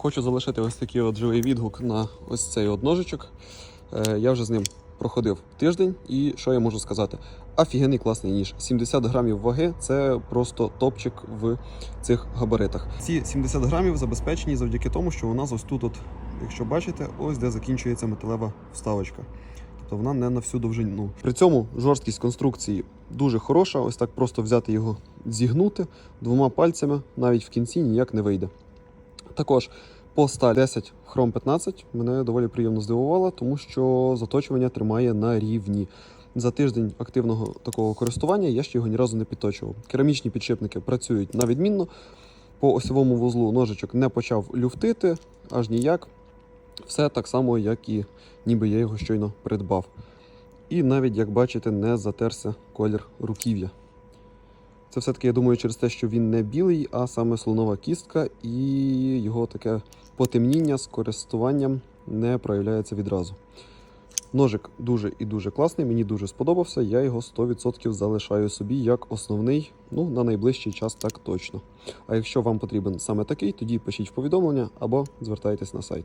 Хочу залишити ось такий от живий відгук на ось цей от ножичок. Е, Я вже з ним проходив тиждень, і що я можу сказати? Офігенний класний ніж. 70 грамів ваги це просто топчик в цих габаритах. Ці 70 грамів забезпечені завдяки тому, що у нас ось тут, от, якщо бачите, ось де закінчується металева вставочка. Тобто вона не на всю довжину. При цьому жорсткість конструкції дуже хороша. Ось так просто взяти його, зігнути двома пальцями, навіть в кінці ніяк не вийде. Також по сталі 10 хром 15 мене доволі приємно здивувало, тому що заточування тримає на рівні. За тиждень активного такого користування я ще його ні разу не підточував. Керамічні підшипники працюють на відмінно. По осьовому вузлу ножичок не почав люфтити аж ніяк. Все так само, як і ніби я його щойно придбав. І навіть, як бачите, не затерся колір руків'я. Це все-таки, я думаю, через те, що він не білий, а саме слонова кістка, і його таке потемніння з користуванням не проявляється відразу. Ножик дуже і дуже класний, мені дуже сподобався. Я його 100% залишаю собі як основний, ну на найближчий час так точно. А якщо вам потрібен саме такий, тоді пишіть в повідомлення або звертайтесь на сайт.